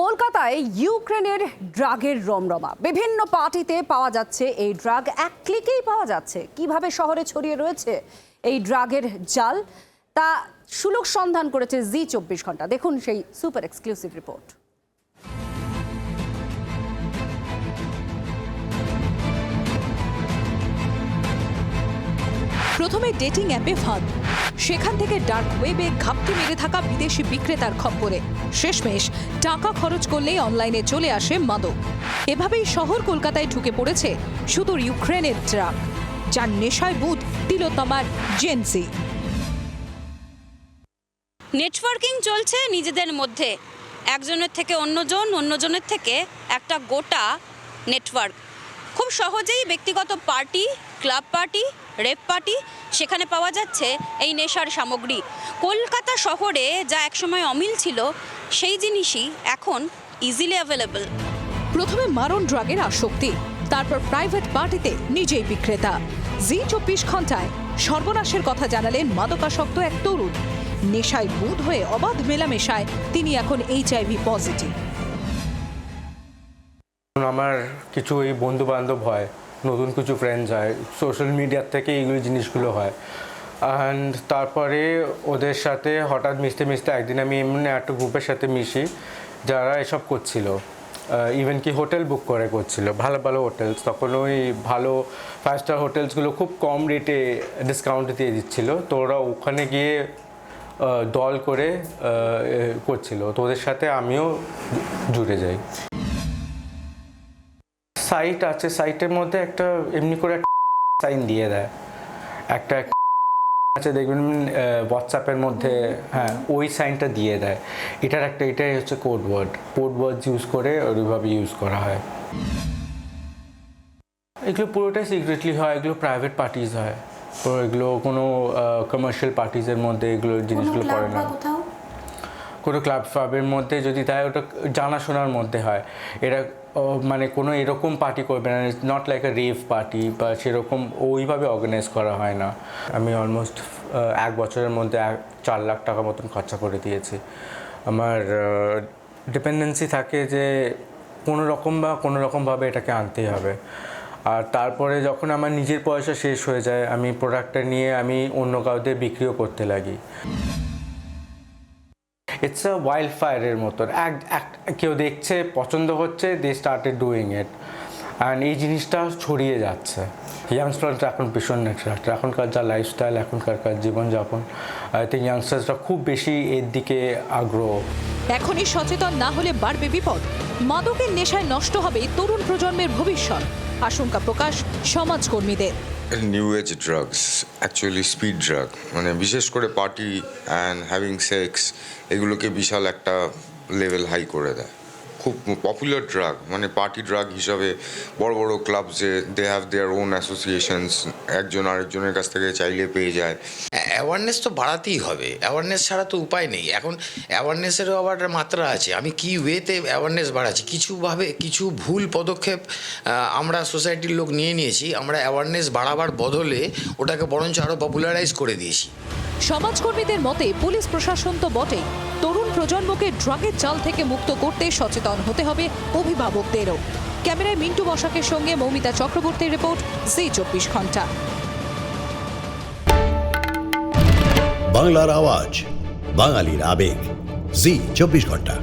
কলকাতায় ইউক্রেনের ড্রাগের রমরমা। বিভিন্ন পার্টিতে পাওয়া যাচ্ছে এই ড্রাগ, এক ক্লিকেই পাওয়া যাচ্ছে। কীভাবে শহরে ছড়িয়ে রয়েছে এই ড্রাগের জাল, তা সুলুক সন্ধান করেছে জি চব্বিশ ঘণ্টা। দেখুন সেই সুপার এক্সক্লুসিভ রিপোর্ট। প্রথমে ডেটিং অ্যাপে ফাঁদ। সেখান থেকে ডার্ক ওয়েবে ঘাপটি মেরে থাকা বিদেশি বিক্রেতার খপ্পরে। শেষমেশ, টাকা খরচ করলেই অনলাইনে চলে আসে মাদক। এভাবেই শহর কলকাতায় ঢুকে পড়েছে সুদূর ইউক্রেনের ট্রাক। যার নেশায় বুধ তিলোত্তমার জেন্সি নেটওয়ার্কিং চলছে নিজেদের মধ্যে। একজনের থেকে অন্যজন, অন্যজনের থেকে একটা গোটা নেটওয়ার্ক খুব সহজেই ব্যক্তিগত party, club party, rave party সেখানে পাওয়া যাচ্ছে এই নেশার সামগ্রী। কলকাতা শহরে যা একসময় অমিল ছিল, সেই জিনিসই এখন ইজিলি অ্যাভেলেবল প্রথমে মারণ ড্রাগের আসক্তি, তারপর প্রাইভেট পার্টিতে নিজেই বিক্রেতা। জি চব্বিশ ঘন্টায় সর্বনাশের কথা জানালেন মাদকাসক্ত এক তরুণ। নেশায় বুধ হয়ে অবাধ মেলামেশায় তিনি এখন এইচআইভি পজিটিভ আমার কিছু এই বন্ধু বান্ধব হয়, নতুন কিছু ফ্রেন্ডস হয় সোশ্যাল মিডিয়ার থেকে এইগুলো জিনিসগুলো হয়। অ্যান্ড তারপরে ওদের সাথে হঠাৎ মিশতে মিশতে একদিন আমি এমনি একটা গ্রুপের সাথে মিশি, যারা এসব করছিল। ইভেন কি হোটেল বুক করে করছিল, ভালো ভালো হোটেলস তখন ওই ভালো ফাইভ স্টার হোটেলসগুলো খুব কম রেটে ডিসকাউন্ট দিয়ে দিচ্ছিল। তো ওরা ওখানে গিয়ে দল করে করছিল। তো ওদের সাথে আমিও জুড়ে যাই। সাইট আছে সাইটের মধ্যে একটা এমনি করে একটা সাইন দিয়ে দেয়। একটা আছে দেখবেন হোয়াটসঅ্যাপের মধ্যে হ্যাঁ ওই সাইনটা দিয়ে দেয়। এটার একটা এটাই হচ্ছে code word code word use করে ওইভাবে ইউজ করা হয়। এগুলো পুরোটাই সিক্রেটলি হয় এগুলো প্রাইভেট পার্টিজ হয়। তো এগুলো কোনো কমার্শিয়াল পার্টিজের মধ্যে এগুলো জিনিসগুলো করে না। কোনো ক্লাব ফাবের মধ্যে যদি তাই ওটা জানাশোনার মধ্যে হয়। এরা মানে কোনো এরকম পার্টি করবে না not like a rave party বা সেরকম ওইভাবে অর্গানাইজ করা হয় না। আমি অলমোস্ট এক বছরের মধ্যে এক, চার লাখ টাকা মতন খরচা করে দিয়েছি। আমার ডিপেন্ডেন্সি থাকে যে কোনো রকম বা কোনো রকমভাবে এটাকে আনতেই হবে। আর তারপরে যখন আমার নিজের পয়সা শেষ হয়ে যায়, আমি প্রোডাক্টটা নিয়ে আমি অন্য কাউদের বিক্রিও করতে লাগি। ইটস আ ওয়াইল্ড ফায়ারের মতন এক, এক- কেউ দেখছে, পছন্দ হচ্ছে they started doing it and এই জিনিসটা ছড়িয়ে যাচ্ছে। ইয়াংস্টাররা এখন ভীষণ নেটওয়ার্ক এখনকার যা লাইফস্টাইল এখনকার কার জীবনযাপন থিঙ্ক ইয়াংস্টার্সরা খুব বেশি এর দিকে আগ্রহ। এখনই সচেতন না হলে বাড়বে বিপদ। মাদকের নেশায় নষ্ট হবে তরুণ প্রজন্মের ভবিষ্যৎ। আশঙ্কা প্রকাশ সমাজকর্মীদের। New age drugs actually speed drug মানে বিশেষ করে পার্টি অ্যান্ড হ্যাভিং সেক্স এগুলোকে বিশাল একটা লেভেল হাই করে দেয়। খুব পপুলার ড্রাগ মানে পার্টি ড্রাগ হিসাবে বড় বড় ক্লাবসে they have their own associations একজন আরেকজনের কাছ থেকে চাইলে পেয়ে যায়। অ্যাওয়ারনেস তো বাড়াতেই হবে অ্যাওয়ারনেস ছাড়া তো উপায় নেই। এখন অ্যাওয়ারনেসেরও আবার মাত্রা আছে। আমি কি ওয়েতে অ্যাওয়ারনেস বাড়াচ্ছি? কিছুভাবে, কিছু ভুল পদক্ষেপ আমরা সোসাইটির লোক নিয়ে নিয়েছি। আমরা অ্যাওয়ারনেস বাড়াবার বদলে ওটাকে বরঞ্চ আরও পপুলারাইজ করে দিয়েছি। সমাজকর্মীদের মতে পুলিশ প্রশাসন তো বটেই। তরুণ প্রজন্মকে ড্রাগের চাল থেকে মুক্ত করতে সচেতন হতে হবে অভিভাবকদেরও। ক্যামেরায় মিন্টু বসাকের সঙ্গে মৌমিতা চক্রবর্তীর রিপোর্ট, জি চব্বিশ ঘণ্টা। বাংলার আওয়াজ, বাঙালির আবেগ, জি চব্বিশ ঘণ্টা।